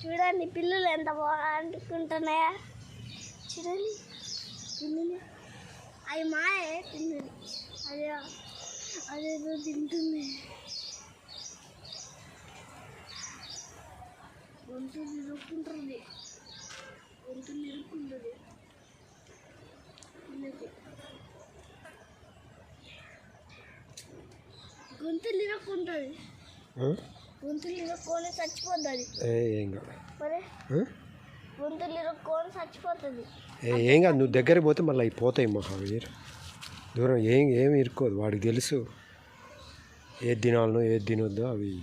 చూడండి పిల్లలు ఎంత బాగుంటున్నాయా? చూడండి పిల్లలు అవి మాయే పిల్లలు అదే అదేదో తింటుంది. గొంతు నిరుక్కుంటుంది. గొంతు నిరుక్కుంటుంది. పిల్లకి గొంతు నిరుక్కుంటుంది. ఆ? గొంతులు ఇరుక్కొని చచ్చిపోతుంది. ఏ కాదు? గొంతులు ఇరుక్కొని చచ్చిపోతుంది. ఏ కాదు నువ్వు దగ్గరికి పోతే మళ్ళీ అవి పోతాయి మహావీర్. దూరం ఏం ఏం ఇరుక్కోదు వాడికి తెలుసు. ఏది తినాలనో ఏది తినొద్దో అవి.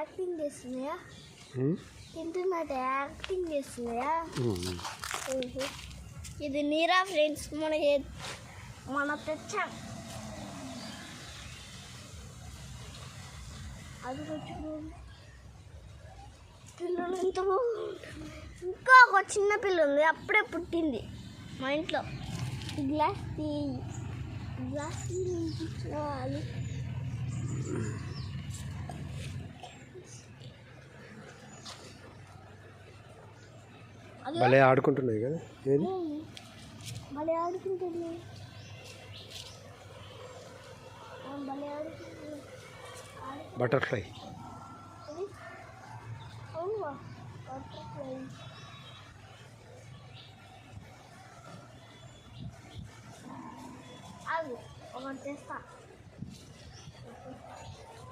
యాక్టింగ్ చేస్తున్నాయా? తింటున్నట్టు యాక్టింగ్ చేస్తున్నాయా. ఇది నీరా ఫ్రెండ్స్ మన మన తెచ్చాం. అది పిల్లలు ఎంత బాగుంటుంది. ఇంకా ఒక చిన్న పిల్ల ఉంది అప్పుడే పుట్టింది మా ఇంట్లో. గ్లాస్ తీ గ్లాస్ అది. భలే ఆడుకుంటున్నాయి కదా? ఏది? భలే ఆడుకుంటుంది ఆ, భలే ఆడుకుంటుంది బటర్ఫ్లై.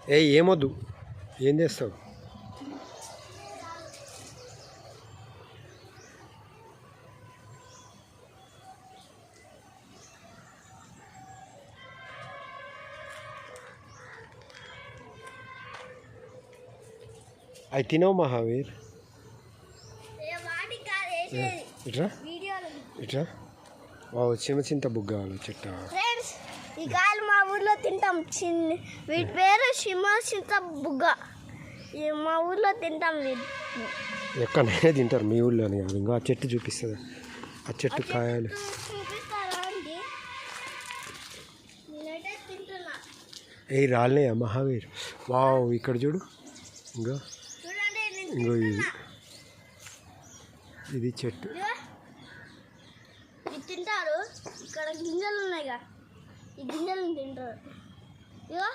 ఏ ఏమొద్దు. ఏం చేస్తావు? అవి తినవు మహావీర్ ఇట్రా ఇట్రా ఓ చిన్న చింత బుగ్గ చెట్ట ఫ్రెండ్స్ ఈ కాయలు మా ఊర్లో తింటాం చిన్న వీటి పేరు సింహాసింత బుగ్గ ఈ మా ఊర్లో తింటాం ఎక్కడైనా తింటారు మీ ఊళ్ళోనే కాదు ఇంకా ఆ చెట్టు చూపిస్తుంది ఆ చెట్టు కాయలు ఏ రాలినాయా మహావీర్ వావ్ ఇక్కడ చూడు ఇంకా ఇంకో ఇది. ఇది చెట్టు. ఇది తింటారు. ఇక్కడ గింజలు ఉన్నాయిగా. ఈ గింజలను తింటారు. ఇగో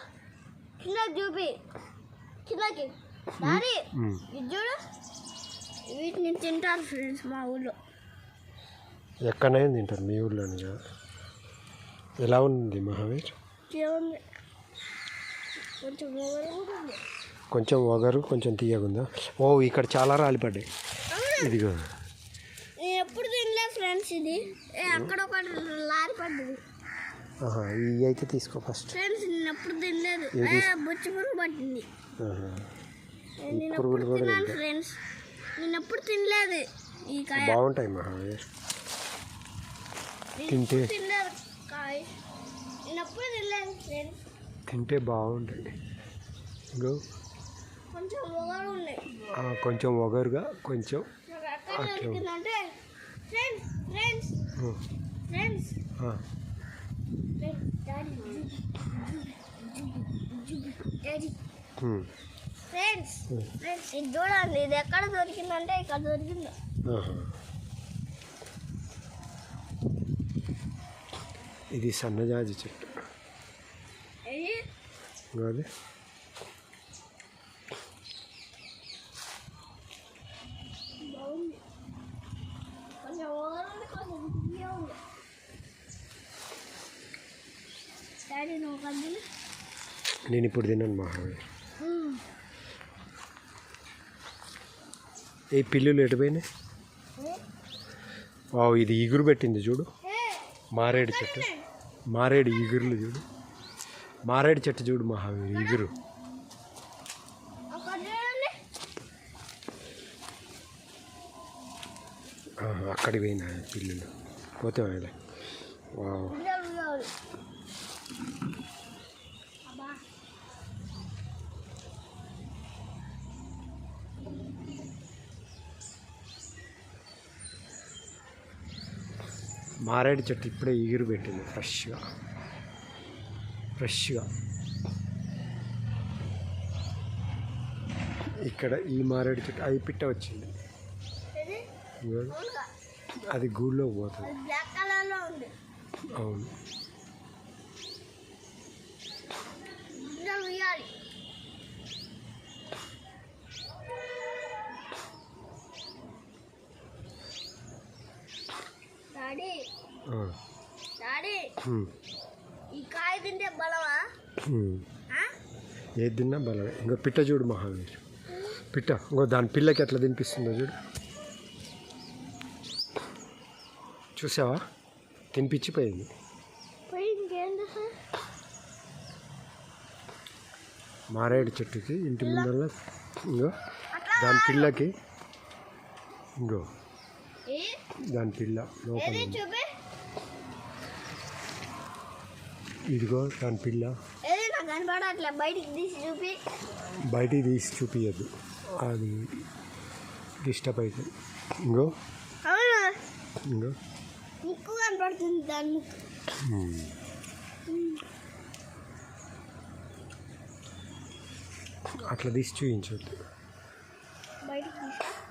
కిందకి చూపి. కిందకి. ఉమ్. ఇది చూడు. వీటిని తింటారు ఫ్రెండ్స్ మా ఊళ్ళో. ఎక్కడైనా తింటారు మీ ఊళ్ళోనే కాదు? ఎలా ఉంది మహావీర్? ఏముంది? కొంచెం కొంచెం ఒగరు కొంచెం తీయగుందా? ఓ ఇక్కడ చాలా రాలిపడ్డాయి? ఇదిగో. ఎప్పుడు తినలే ఫ్రెండ్స్ ఇది? ఏ అక్కడ ఒక లారీ పడ్డది. ఆహా ఇవి అయితే తీసుకో ఫస్ట్. ఫ్రెండ్స్ నేను ఎప్పుడు తినలేదు. బొచ్చు పురుగు పట్టింది. పురుగులు కూడా. ఫ్రెండ్స్? నేను ఎప్పుడు తినలేదు ఈ కాయ. బాగుంటాయి నేను తింటే? తినలేదు కాయ. నేను ఎప్పుడు తినలేదు ఫ్రెండ్స్. తింటే బాగుంటాయి ఇంకో కొంచెం ఉన్నాయి. కొంచెం ఒగరుగా కొంచెం friends friends friends friends friends ఇది చూడండి ఇది ఎక్కడ దొరికిందంటే ఇక్కడ దొరికింది. ఇది సన్నజాజి చెట్టు. అది బాగుంది కొంచెం ఓవరాల్ కొంచెం తీయగా ఉంది డాడీ నువ్వు కద్దు నేను ఇప్పుడు తిన్నాను మహావీర్ ఈ పిల్లులు ఎటు పోయినాయి? వావ్ ఇది ఇగురు పెట్టింది చూడు. మారేడు చెట్టు. మారేడు ఇగురులు చూడు. మారేడు చెట్టు చూడు మహావీర్ ఇగురు అక్కడికి పోయినా పిల్లులు. పోతే వాళ్ళ వావ్. మారేడు చెట్టు ఇప్పుడే ఇగురు పెట్టింది ఫ్రెష్గా. ఫ్రెష్గా. ఇక్కడ ఈ మారేడు చెట్టు అది పిట్ట వచ్చింది. అది గూడులో పోతుంది. అవును. ఈ కాయ తింటే? ఏది తిన్నా బలమే. ఇంకో పిట్ట చూడు మహావీర్. పిట్ట. ఇంకో దాని పిల్లకి ఎట్లా తినిపిస్తుందో చూడు. చూసావా? తినిపించిపోయింది. మారేడు చెట్టుకి ఇంటి ముందర ఇంకో దాని పిల్లకి ఇంకో దాని పిల్ల లోపల ఏది ఉంది. చూపి ఇదిగో దాని పిల్ల. బయటికి తీసి చూపి. బయటికి తీసి చూపించద్దు అది డిస్టర్బ్ అవుతుంది ఇంకో. ఇంకో. ముక్కు కనపడుతుంది దాని ముక్కు. అట్లా తీసి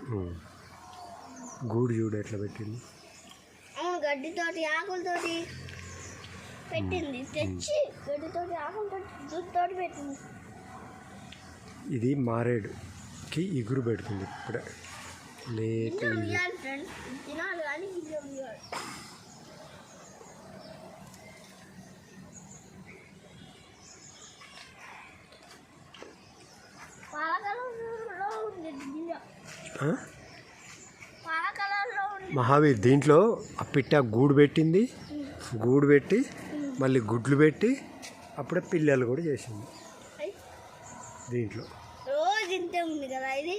ఉమ్. గూడు చూడు ఎట్లా పెట్టింది. గడ్డితోటి ఆకులతోటి పెట్టింది. తెచ్చి గడ్డితోటి ఆకులతోటి దుడ్డుతోటి పెట్టింది. ఇది మారేడుకి ఇగురు పెడుతుంది ఇప్పుడే. ఫ్రెండ్స్ తినాలి కానీ మహావీర్ దీంట్లో ఆ పిట్ట గూడు పెట్టింది. గూడు పెట్టి మళ్ళీ గుడ్లు పెట్టి అప్పుడే పిల్లలు కూడా చేసింది. దీంట్లో. రోజు ఇంతే ఉంది కదా ఇది?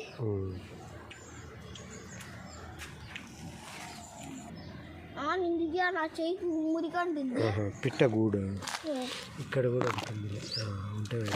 నా చేయికి మురికంటుంది. పిట్ట గూడు. ఇక్కడ కూడా ఉంటుంది. ఉంటాయి